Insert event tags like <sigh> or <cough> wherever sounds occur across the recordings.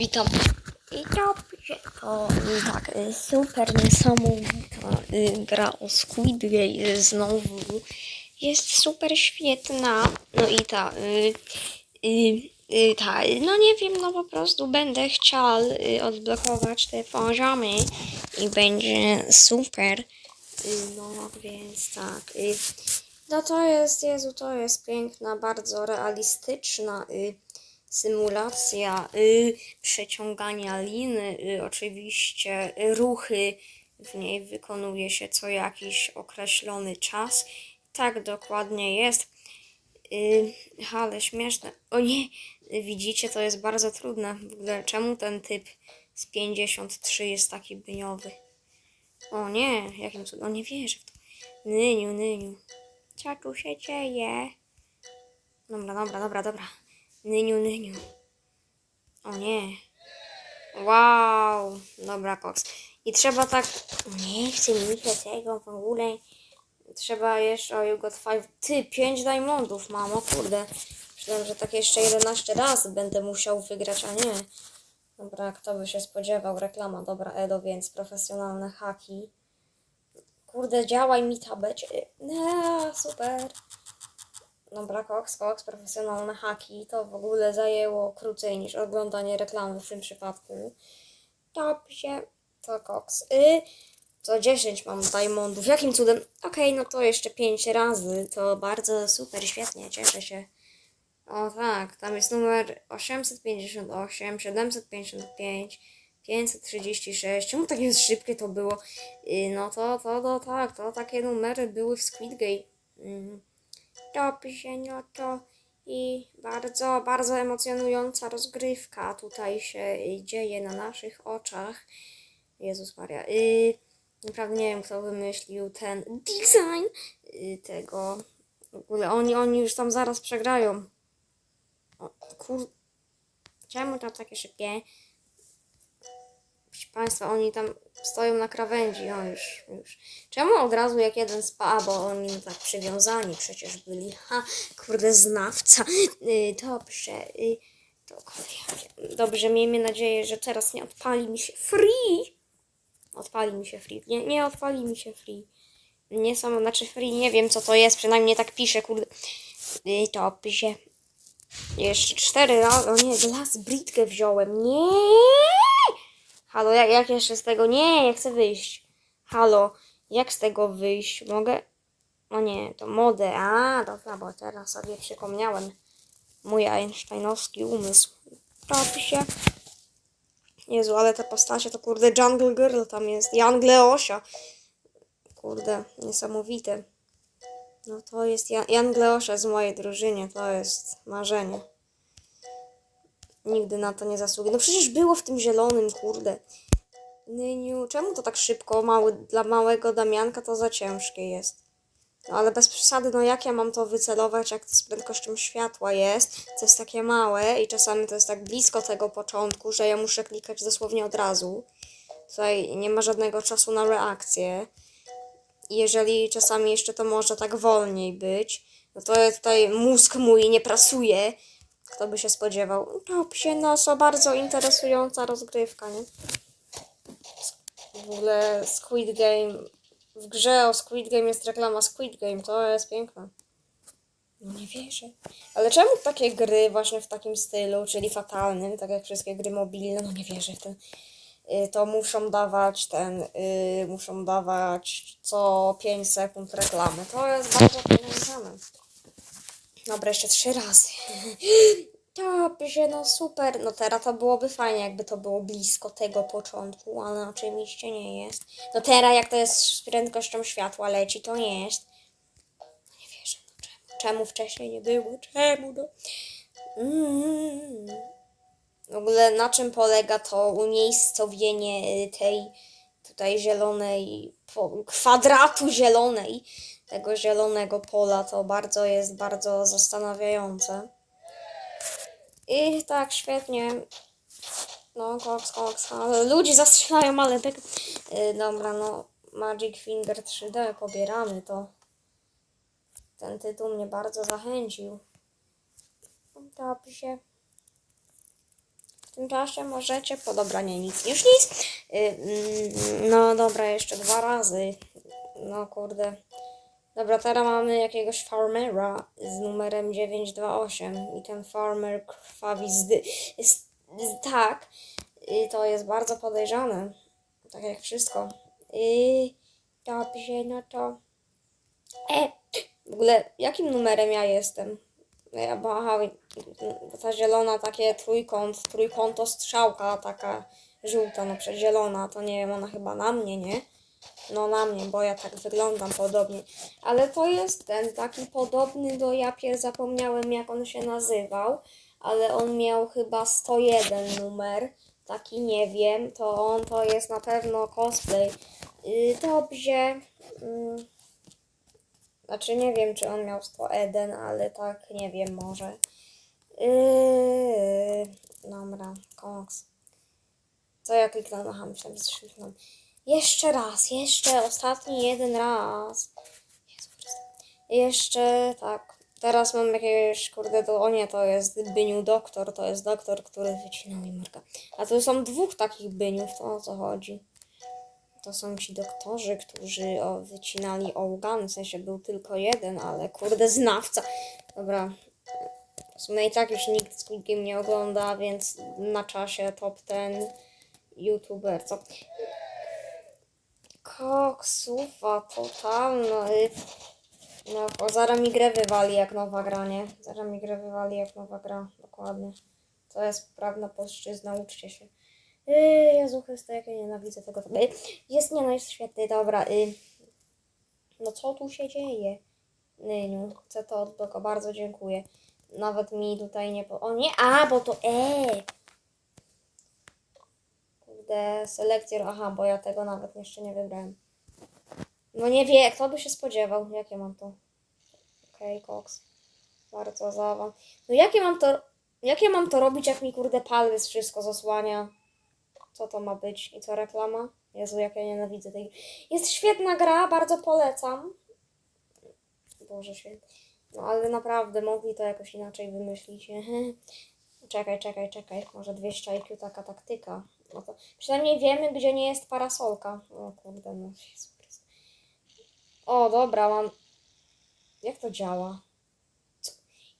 Witam. I dobrze. To y, tak, y, super niesamowita y, gra o Squid Game znowu. Jest super świetna. No i ta, ta, no nie wiem, no po prostu będę chciał odblokować te poziomy i będzie super. No więc tak. No to jest, Jezu, to jest piękna, bardzo realistyczna symulacja y, przeciągania liny. Y, oczywiście y, ruchy w niej wykonuje się co jakiś określony czas. Tak dokładnie jest. Y, ale śmieszne. O nie, widzicie, to jest bardzo trudne. W ogóle czemu ten typ z 53 jest taki byniowy? O nie, jakim cudem? O nie wierzę w to. Nyniu, nyniu. Co tu się dzieje? Dobra, dobra, dobra, dobra. Nyniu, nyniu. O nie. Wow. Dobra, koks. I trzeba tak... Nie chcę mi się tego w ogóle. Trzeba jeszcze... O, you got five... Ty, 5 diamondów mam, o kurde. Myślałem, że tak jeszcze 11 razy będę musiał wygrać, a nie. Dobra, kto by się spodziewał? Reklama, dobra, Edo, więc profesjonalne haki. Kurde, działaj mi tabeć. No, super. Dobra, koks, koks, profesjonalne haki. To w ogóle zajęło krócej niż oglądanie reklamy w tym przypadku. Dobrze, to koks. Y, to 10 mam diamondów. Jakim cudem? Okej, no to jeszcze 5 razy. To bardzo super, świetnie, cieszę się. O tak, tam jest numer 858, 755, 536. Czemu takie szybkie to było? Y, no to, to, to tak, to takie numery były w Squid Game. Mm. Dobrze, no to i bardzo, bardzo emocjonująca rozgrywka tutaj się dzieje na naszych oczach. Jezus Maria. Y, naprawdę nie wiem, kto wymyślił ten design y, tego. W ogóle oni, oni już tam zaraz przegrają. O, kur... Czemu to takie szybkie? Proszę Państwa, oni tam stoją na krawędzi, o już, już. Czemu od razu jak jeden spa, bo oni tak przywiązani przecież byli. Ha, kurde, znawca. Y, dobrze, y, to kolej. Dobrze, miejmy nadzieję, że teraz nie odpali mi się free. Odpali mi się free. Nie, nie odpali mi się free. Nie samo, znaczy free, nie wiem co to jest, przynajmniej tak pisze, kurde. Y, dobrze. Jeszcze cztery razy, o nie, glass britkę wziąłem, nie! Halo, jak, jak jeszcze z tego? Nie, ja chcę wyjść. Halo, jak z tego wyjść? Mogę? O nie, to modę. A, dobra, bo teraz sobie przypomniałem. Mój einsteinowski umysł. Robi się. Jezu, ale te postacie to kurde Jungle Girl tam jest. Jungle Osia. Kurde, niesamowite. No to jest Ja- Jungle Osia z mojej drużynie. To jest marzenie. Nigdy na to nie zasługuję. No przecież było w tym zielonym, kurde. Nyniu, czemu to tak szybko? Mały, dla małego Damianka to za ciężkie jest. No ale bez przesady, no jak ja mam to wycelować, jak to z prędkością światła jest? To jest takie małe i czasami to jest tak blisko tego początku, że ja muszę klikać dosłownie od razu. Tutaj nie ma żadnego czasu na reakcję. Jeżeli czasami jeszcze to może tak wolniej być, no to tutaj mózg mój nie pracuje. Kto by się spodziewał? No to bardzo interesująca rozgrywka, nie? W ogóle Squid Game. W grze o Squid Game jest reklama Squid Game, to jest piękne. No nie wierzę. Ale czemu takie gry właśnie w takim stylu, czyli fatalnym, tak jak wszystkie gry mobilne, no nie wierzę w ten. y, To muszą dawać ten, y, muszą dawać co 5 sekund reklamy. To jest bardzo podejrzane. Dobra, jeszcze trzy razy. <gasps> Dobrze, no super. No teraz to byłoby fajnie, jakby to było blisko tego początku, ale oczywiście nie jest. No teraz jak to jest z prędkością światła leci, to nie jest. Nie wierzę, no czemu? Czemu wcześniej nie było? Czemu no? Mm. W ogóle na czym polega to umiejscowienie y, tej tutaj zielonej, kwadratu zielonej, tego zielonego pola, to bardzo jest bardzo zastanawiające. I tak, świetnie. No, koks, koks, ludzi zastrzelają, ale tak. Yy, dobra, no, Magic Finger 3D, pobieramy to. Ten tytuł mnie bardzo zachęcił. Dobrze. w tym czasie możecie, po dobra, nie, nic, już nic. Y, mm, no dobra, jeszcze dwa razy. No kurde. Dobra, teraz mamy jakiegoś farmera z numerem 928 i ten farmer krwawi z, z, tak. I to jest bardzo podejrzane. Tak jak wszystko. I dobrze, no to. E, w ogóle jakim numerem ja jestem? Ja, bo ta zielona takie trójkąt, trójkąto strzałka taka żółta, no przecież zielona, to nie wiem, ona chyba na mnie, nie? No na mnie, bo ja tak wyglądam podobnie. Ale to jest ten taki podobny do Japier, zapomniałem jak on się nazywał, ale on miał chyba 101 numer, taki nie wiem, to on to jest na pewno cosplay. Yy, dobrze. Yy. Znaczy nie wiem, czy on miał 101, ale tak, nie wiem, może. Yy, dobra, koks. Co ja kliknąłem? Aha, myślałem, że coś kliknąłem. Jeszcze raz, jeszcze ostatni jeden raz. Jeszcze tak. Teraz mam jakiegoś, kurde, to, o nie, to jest Byniu doktor, to jest doktor, który wycinał mi morga. A tu są dwóch takich Byniów, to o co chodzi? To są ci doktorzy, którzy o, wycinali organy, w sensie był tylko jeden, ale kurde, znawca. Dobra. W sumie i tak już nikt Squid Game nie ogląda, więc na czasie top ten youtuber, co? Koksuwa totalna. y. No, bo zaraz mi grę wywali jak nowa gra, nie? Zaraz mi grę wywali jak nowa gra, dokładnie. To jest prawna polszczyzna, uczcie się. Yy, Jezu Chryste, jak ja nienawidzę tego. Yy, jest, nie no, jest świetny, dobra. Yy. No co tu się dzieje? Nyniu, chcę to odblokować, bardzo dziękuję. Nawet mi tutaj nie po... O nie, a, bo to E! Selekcjer, aha, bo ja tego nawet jeszcze nie wybrałem. No nie wie, kto by się spodziewał, jakie mam to. Okej, koks. Bardzo zawa. No jakie mam to, jakie mam to robić, jak mi kurde palwys wszystko zasłania? Co to ma być? I co reklama? Jezu, jak ja nienawidzę tej. Jest świetna gra, bardzo polecam. Boże świetnie. No ale naprawdę mogli to jakoś inaczej wymyślić. <laughs> czekaj, czekaj, czekaj. Może 200 IQ taka taktyka. No to przynajmniej wiemy, gdzie nie jest parasolka. O kurde, no Jezu. O, dobra, mam. Jak to działa? Co?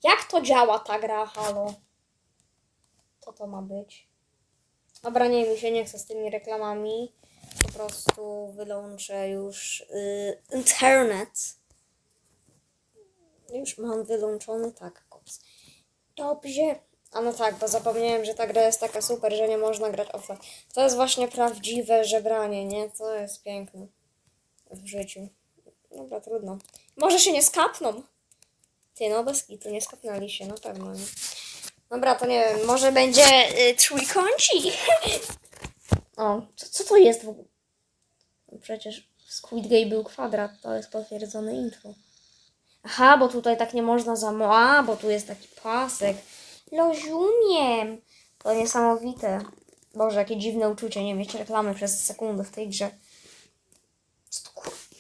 Jak to działa ta gra, halo? Co to ma być? Dobra, nie, mi się nie chce z tymi reklamami. Po prostu wyłączę już y, internet. Już mam wyłączony, tak, kops. Dobrze. A no tak, bo zapomniałem, że ta gra jest taka super, że nie można grać offline. To jest właśnie prawdziwe żebranie, nie? To jest piękne w życiu. Dobra, trudno. Może się nie skapną. Ty, no bez kitu, nie skapnęli się, na pewno, nie? Dobra, to nie wiem, może będzie y, trójkącik. <laughs> O, co, co to jest w ogóle? No przecież w Squid Game był kwadrat, to jest potwierdzone intro. Aha, bo tutaj tak nie można zamo... A, bo tu jest taki pasek. Rozumiem. To niesamowite. Boże, jakie dziwne uczucie nie mieć reklamy przez sekundę w tej grze.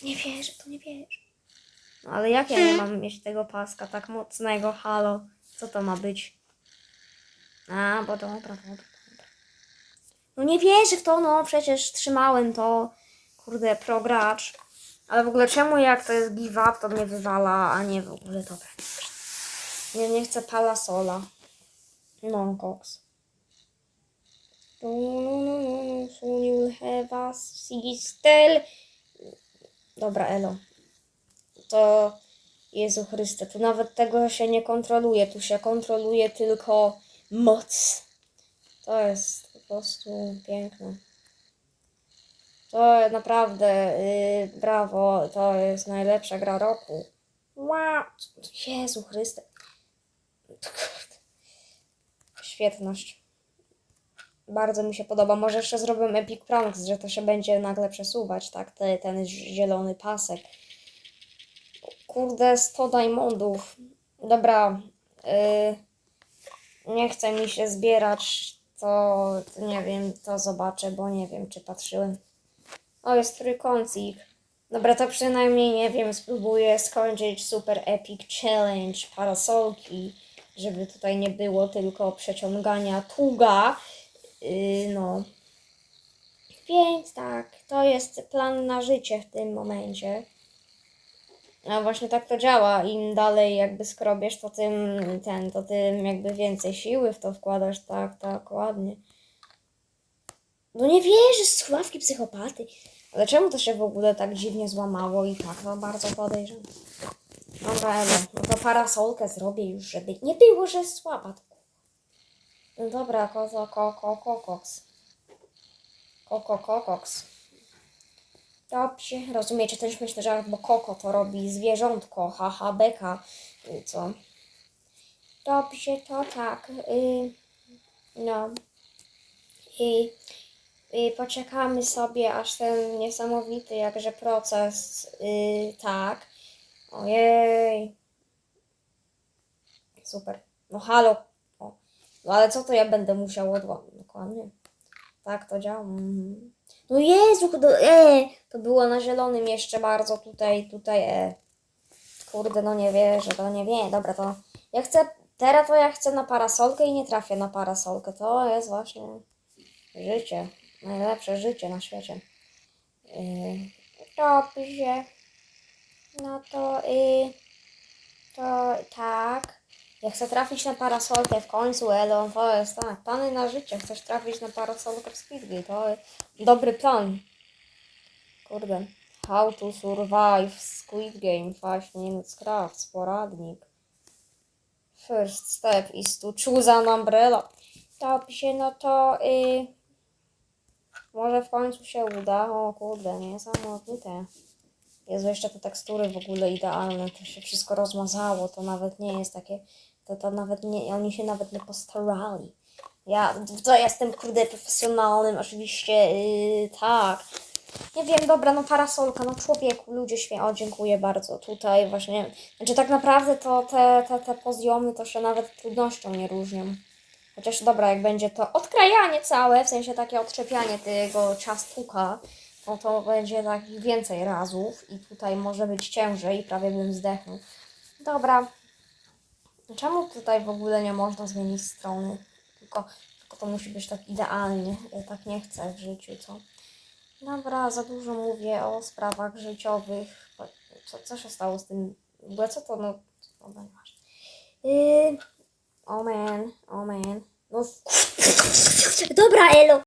Nie wierzę, to nie wierzę. No ale jak ja nie mam mieć tego paska tak mocnego? Halo, co to ma być? A, bo dobra, dobra, dobra. No nie wierzę w to, no przecież trzymałem to. Kurde, progracz. Ale w ogóle czemu jak to jest give up, to mnie wywala, a nie w ogóle dobra. Nie, nie chcę palasola. No, Cox. No, no, no, no, no, soon you'll have a sister. Dobra, Elo. To Jezu Chryste, tu nawet tego się nie kontroluje, tu się kontroluje tylko moc. To jest po prostu piękne. To naprawdę, yy, brawo, to jest najlepsza gra roku. Wow, Jezu Chryste. Świetność. Bardzo mi się podoba. Może jeszcze zrobię Epic Pranks, że to się będzie nagle przesuwać, tak? Te, ten zielony pasek. Kurde, 100 diamondów. Dobra. Yy, nie chce mi się zbierać. To nie wiem, to zobaczę, bo nie wiem, czy patrzyłem. O, jest trójkącik. Dobra, to przynajmniej, nie wiem, spróbuję skończyć Super Epic Challenge parasolki, żeby tutaj nie było tylko przeciągania tuga. Yy, no. Więc tak, to jest plan na życie w tym momencie. A właśnie tak to działa. Im dalej jakby skrobiesz, to tym ten, to tym jakby więcej siły w to wkładasz. Tak, tak, ładnie. No nie wierzę, sławki psychopaty. Ale czemu to się w ogóle tak dziwnie złamało i tak, no bardzo podejrzewam. Dobra, Elo, no to parasolkę zrobię już, żeby nie było, że słaba. No dobra, kozo, koko, kokoks. Koko, kokoks. Dobrze, rozumiecie, też myślę, że albo koko to robi zwierzątko, haha, beka, y, co? Dobrze, to tak, y, no. I, I poczekamy sobie, aż ten niesamowity jakże proces, y, tak. Ojej. Super. No halo. O. No ale co to ja będę musiał odłamać? Dokładnie. Tak to działa. Mhm. No Jezu, e, to było na zielonym jeszcze bardzo tutaj, tutaj, e. Kurde, no nie wierzę, to nie wie. Dobra, to ja chcę, teraz to ja chcę na parasolkę i nie trafię na parasolkę. To jest właśnie życie. Najlepsze życie na świecie. Yy, dobrze. No to, y, to tak. Ja chcę trafić na parasolkę w końcu, Elon. Jest tak. Plany na życie. Chcesz trafić na parasolkę w Game. To dobry plan. Kurde. How to survive Squid Game 5 minutes crafts. Poradnik. First step is to choose an umbrella. Dobrze, no to y, może w końcu się uda. O kurde, niesamowite. Jezu, jeszcze te tekstury w ogóle idealne, to się wszystko rozmazało, to nawet nie jest takie, to, to nawet nie, oni się nawet nie postarali. Ja, to jestem kurde profesjonalnym, oczywiście, yy, tak. Nie wiem, dobra, no parasolka, no człowieku, ludzie śmieją, o dziękuję bardzo, tutaj właśnie, znaczy tak naprawdę to te, te, te poziomy to się nawet trudnością nie różnią. Chociaż dobra, jak będzie to odkrajanie całe, w sensie takie odczepianie tego ciastuka, no to będzie tak więcej razów i tutaj może być ciężej, prawie bym zdechnął. Dobra. Czemu tutaj w ogóle nie można zmienić strony? Tylko, tylko to musi być tak idealnie. Ja tak nie chcę w życiu, co? Dobra, za dużo mówię o sprawach życiowych. Co, co się stało z tym? W ogóle co to, no... Dobra, nieważne. Oh man, oh man. No, <laughs> dobra, Elo.